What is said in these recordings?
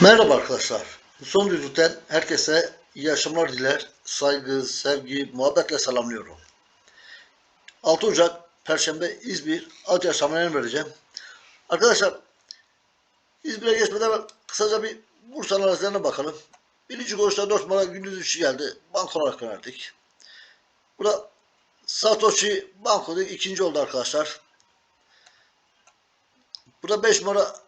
Merhaba arkadaşlar. Son düzlükten herkese iyi akşamlar diler. Saygı, sevgi, muhabbetle selamlıyorum. 6 Ocak Perşembe İzmir Acı Yaşamlarını vereceğim. Arkadaşlar İzmir'e geçmeden kısaca bir Bursa analizlerine bakalım. Birinci koğuşta 4 numara gündüz üçü geldi. Banko olarak verdik. Burada Satoshi Banko değil, ikinci oldu arkadaşlar. Burada 5 numara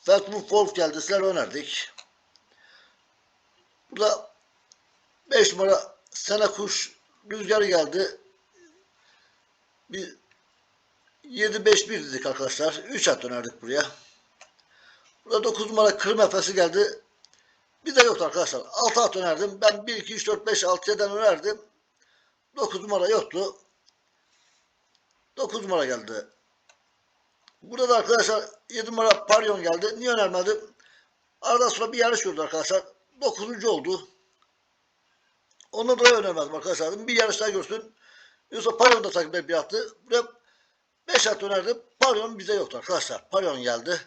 Feltman Wolf geldi. Sizler önerdik. Burada 5 numara Sena Kuş Rüzgarı geldi. Bir 7-5-1 dedik arkadaşlar. 3 at önerdik buraya. Burada 9 numara Kırım Efesi geldi. Bir de yoktu arkadaşlar. 6 at önerdim. Ben 1, 2, 3, 4, 5, 6, 7'den önerdim. 9 numara yoktu. 9 numara geldi. Burada da arkadaşlar 7 numara Paryon geldi. Niye önermedim? Arada sonra bir yarış gördü arkadaşlar. 9. oldu. Onu da önermedim arkadaşlar. Bir yarış daha görsün. Yoksa Paryon da takip bir yaptı. Buraya 5 at önerdim. Paryon bize yoktu arkadaşlar. Paryon geldi.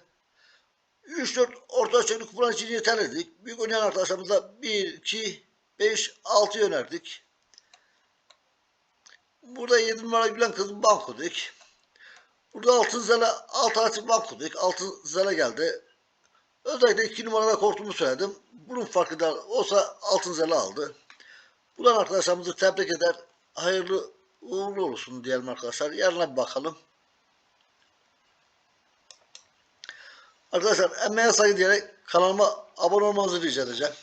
3-4 orta ölçekli kupan için yeterli dedik. Büyük oynayan arkadaşlarımıza 1, 2, 5, 6 önerdik. Burada 7 numara gülen kızın banko dedik. Burada altın zele, alt artı banko dedik. Altın zele geldi. Özellikle iki numarada korktuğumu söyledim. Bunun farkı da olsa altın zele aldı. Bulan arkadaşlarımızı tebrik eder. Hayırlı uğurlu olsun diyelim arkadaşlar. Yarına bir bakalım. Arkadaşlar emeğe saygı diyerek kanalıma abone olmanızı rica edeceğim.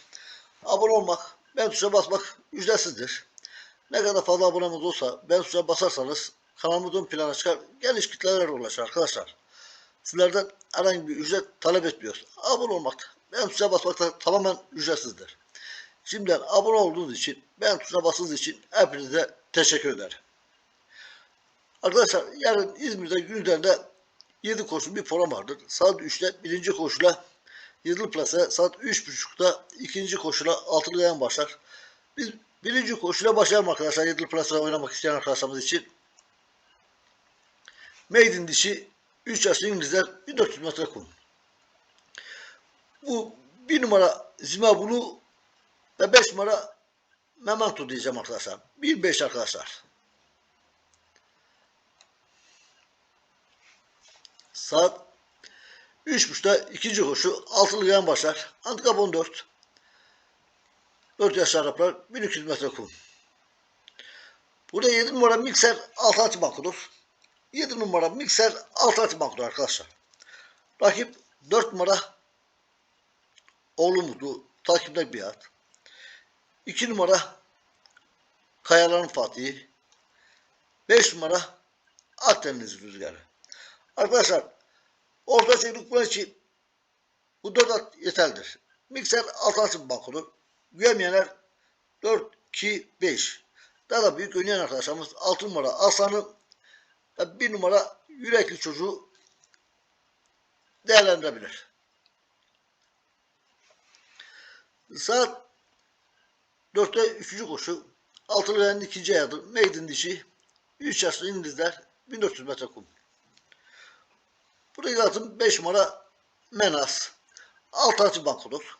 Abone olmak, ben tuşa basmak ücretsizdir. Ne kadar fazla abonemiz olsa ben tuşa basarsanız kanalımız ön plana çıkar, geniş kitlelere ulaşır arkadaşlar. Sizlerden herhangi bir ücret talep etmiyoruz. Abone olmak, ben tuşa basmak tamamen ücretsizdir. Şimdiden abone olduğunuz için, ben tuşuna bastığınız için hepinize teşekkür ederim. Arkadaşlar yarın İzmir'de günlerinde 7 koşu bir program vardır. Saat 3'te birinci koşuyla Yıldız Plase saat 3.30'da ikinci koşuyla altılı yan başlar. Biz birinci koşuyla başlayalım arkadaşlar Yıldız Plase'de oynamak isteyen arkadaşlarımız için. Maiden dişi 3 yaşlı İngilizler 1400 metre kum. Bu bir numara Zimabulu ve 5 numara Memento diyeceğim arkadaşlar. 1-5 arkadaşlar. Saat 3.30'da ikinci koşu altılı yan başlar. Handikap 14. 4 yaşlı Araplar 1200 metre kum. Burada 7 numara mikser alternatif bankodur. 7 numara mikser alternatif bankodur arkadaşlar. Rakip 4 numara Oğlu Mutlu takipte bir at. 2 numara Kayaların Fatih'i. 5 numara Akdeniz Rüzgarı. Arkadaşlar orta çeyrek için bu dört at yeterlidir. Mikser alternatif bankodur. Güvenmeyenler 4, 2, 5. Daha da büyük oynayan arkadaşlarımız 6 numara Aslan'ı ve 1 numara Yürekli Çocuğu değerlendirebilir. Saat 4'te 3. koşu. Altılı verenin ikinci ayağı. Maiden dişi. 3 yaşlı İngilizler. 1400 metre kum. Buraya atın 5 numara Menas. Alternatif bankodur.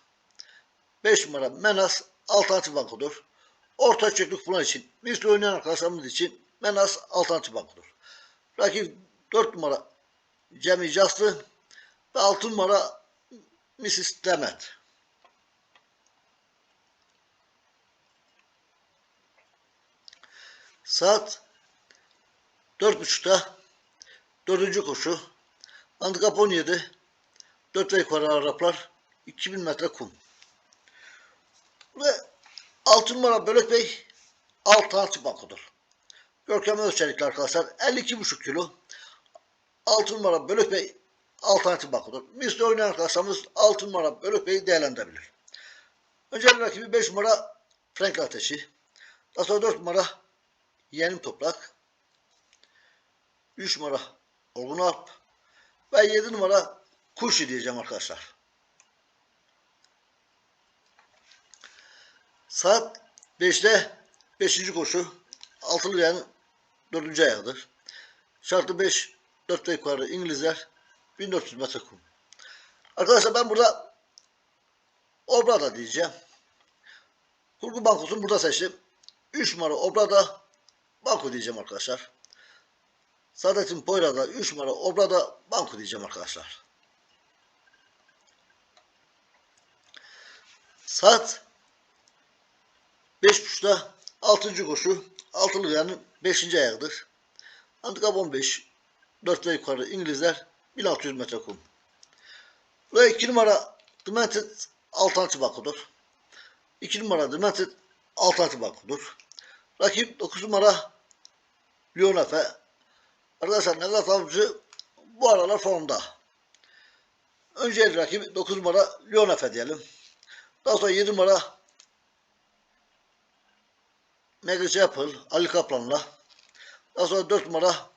5 numara Menas alternatif bankodur. Orta ölçekli falan için, misli oynayan arkadaşlarımız için Menas alternatif bankodur. Rakip 4 numara Cemil Caslı ve 6 numara Mrs. Demet. Saat 4.30'da dördüncü koşu. Handikap 17. 4 ve yukarı Araplar. 2000 metre kum. Ve 6 numara Bölük Bey alternatif bankodur. Görkem ölçerlikli arkadaşlar 52,5 kilo. 6 numara Bölük Bey alternatif bankodur. Misli oynayan arkadaşlarımız 6 numara Bölük Bey'i değerlendirebilir. Öncelikle rakibi 5 numara Frank Ateşi. Daha sonra 4 numara Yeğenim Toprak. 3 numara Olgun Alp. Ve 7 numara Kuşi diyeceğim arkadaşlar. Saat 5'te 5. koşu. Altılı yani 4. ayağıdır. Şartı 5, 4 ve yukarı İngilizler 1400 metre kum. Arkadaşlar ben burada Obrada diyeceğim. Kurgu bankosunu burada seçtim. 3 numara Obrada banko diyeceğim arkadaşlar. Saadettin Poyra'da 3 numara Obrada banko diyeceğim arkadaşlar. Saat 5.30'da 6. koşu altılı yanın 5. ayağıdır. Handikap 15 4 ve yukarı İngilizler 1600 metre kum. Ve 2 numara Demented alternatif bakıdır. 2 numara Demented alternatif bakıdır. Rakip 9 numara Lyon Efe. Arkadaşlar Nevzat Avcı bu aralar formda. Önce rakibi 9 numara Lyon Efe diyelim. Daha sonra 7 numara Mega Apple Ali Kaplan'la. Daha sonra 4 numara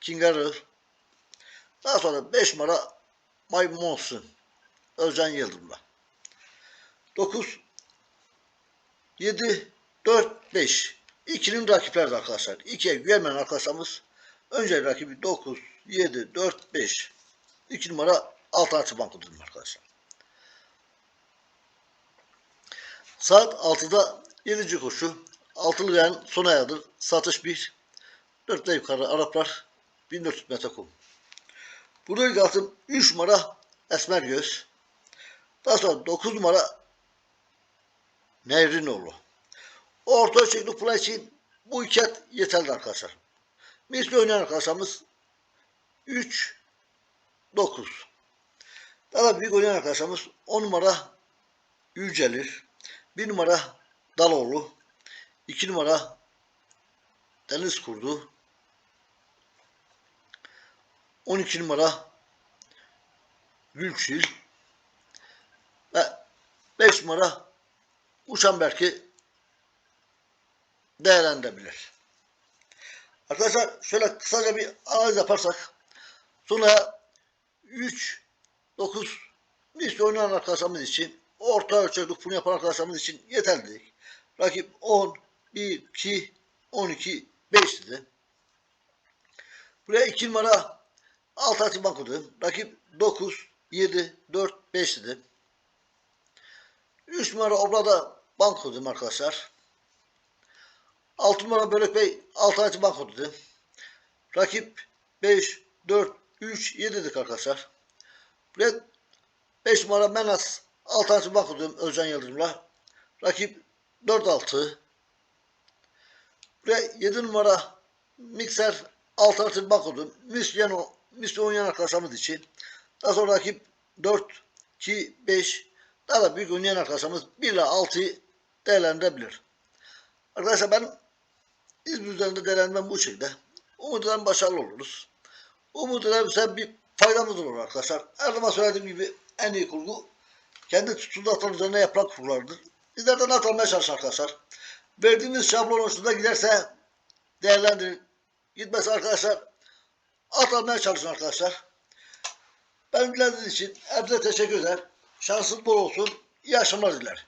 Kingarı. Daha sonra 5 numara May Monsun. Özcan Yıldırım'la. 9 7 4 5 İkinin rakipleri arkadaşlar. İkiye güvenmeyen arkadaşlarımız önce rakibi 9 7 4 5 2 numara alternatif bankodur arkadaşlar. Saat 6'da 7. koşu. Altılı yan sona ayağıdır. Satış 1. 4 yukarı Araplar 1400 metre kum. Burada ilk atım 3 numara Esmer Göz. Daha sonra 9 numara Nevrinoğlu. Orta ölçekli plan için bu iki at yeterli arkadaşlar. Misli oynayan arkadaşlarımız 3 9. Daha da büyük oynayan arkadaşlarımız 10 numara Yücelir. 1 numara Daloğlu. 2 numara Deniz Kurdu. 12 numara Gülçil ve 5 numara Uçanberk'i değerlendirebilir. Arkadaşlar şöyle kısaca bir analiz yaparsak sonra 3 9 misli oynayan arkadaşlarımız için orta ölçekli bunu yapan arkadaşlarımız için yeterli. Rakip 10, 1, 2, 12, 5 dedi. Buraya 2 numara alternatif bankodu. Rakip 9, 7, 4, 5 dedi. 3 numara oblada bankodu arkadaşlar. 6 numara Börek Bey alternatif bankodu dedi. Rakip 5, 4, 3, 7 dedik arkadaşlar. Buraya 5 numara Menas alternatif bankodu Özcan Yıldırım'la. Rakip 4, 6. Buraya 7 numara Mikser alternatif bankodu. Misyano misli oynayan arkadaşlarımız için. Daha sonra rakip 4, 2, 5 daha da büyük oynayan arkadaşlarımız 1 ile 6'yı değerlendirebilir. Arkadaşlar ben İzmir üzerinde değerlendirmem bu şekilde. Umut ederim başarılı oluruz. Umut ederim size bir faydamız olur arkadaşlar. Her zaman söylediğim gibi en iyi kurgu kendi datalar üzerine yapılan kurgulardır. Bizlerden not almaya çalışın arkadaşlar. Verdiğimiz şablon hoşunuza giderse değerlendirin. Gitmezse arkadaşlar at almaya çalışın arkadaşlar. Ben dinlediğiniz için hepinize teşekkür ederim. Şansınız bol olsun. İyi akşamlar dilerim.